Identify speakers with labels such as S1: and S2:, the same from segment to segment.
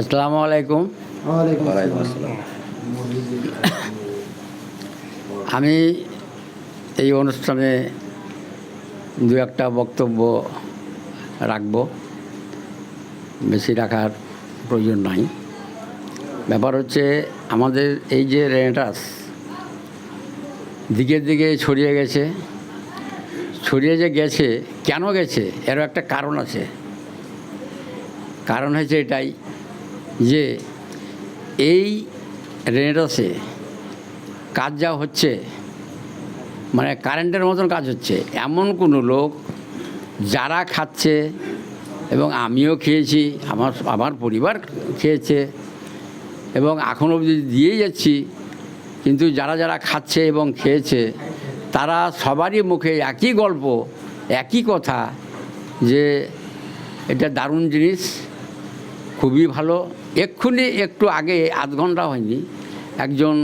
S1: আসসালামু আলাইকুম। আমি এই অনুষ্ঠানে দু একটা বক্তব্য রাখব। বেশি রাখার প্রয়োজন নাই। ব্যাপার হচ্ছে আমাদের এই যে রেনেটাস দিকে দিকে ছড়িয়ে গেছে। ছড়িয়ে যে গেছে কেন গেছে এরও একটা কারণ আছে। কারণ হয়েছে এটাই যে এই রেনেটাসে কাজ যা হচ্ছে মানে কারেন্টের মতন কাজ হচ্ছে, এমন কোনো লোক যারা খাচ্ছে এবং আমিও খেয়েছি, আমার আমার পরিবার খেয়েছে এবং এখন অবধি দিয়েই যাচ্ছি, কিন্তু যারা যারা খাচ্ছে এবং খেয়েছে, তারা সবারই মুখে একই গল্প, একই কথা যে এটা দারুণ জিনিস, খুবই ভালো এক্ষুনি একটু আগে, আধ ঘণ্টা হয়নি, একজন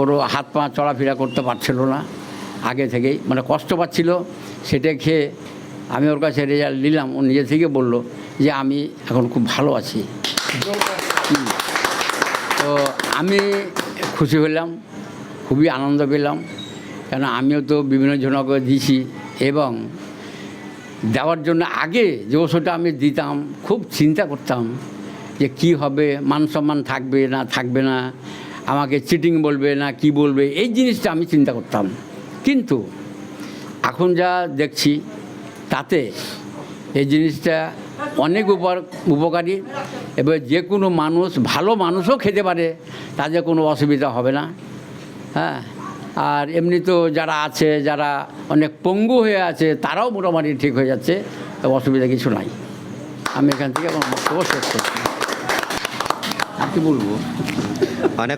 S1: ওরও হাত পা চলাফেরা করতে পারছিল না, আগে থেকেই মানে কষ্ট পাচ্ছিল, সেটা খেয়ে আমি ওর কাছে রেজাল্ট নিলাম ও নিজে থেকে বলল যে, আমি এখন খুব ভালো আছি। তো আমি খুশি হলাম, খুবই আনন্দ পেলাম, কেন আমিও তো বিভিন্ন জনকে দিয়েছি এবং দেওয়ার জন্য আগে যে ওষুধটা আমি দিতাম, খুব চিন্তা করতাম যে কি হবে, মান সম্মান থাকবে না থাকবে না, আমাকে চিটিং বলবে না, কি বলবে, এই জিনিসটা আমি চিন্তা করতাম। কিন্তু এখন যা দেখছি, তাতে এই জিনিসটা অনেক উপকারী এবার যে কোনো মানুষ, ভালো মানুষও খেতে পারে তাদের কোনো অসুবিধা হবে না। হ্যাঁ আর এমনি তো যারা আছে, যারা অনেক পঙ্গু হয়ে আছে, তারাও মোটামুটি ঠিক হয়ে যাচ্ছে, অসুবিধা কিছু নাই। আমি এখান থেকে আমার বক্তব্য করছি। বলব?
S2: অনেক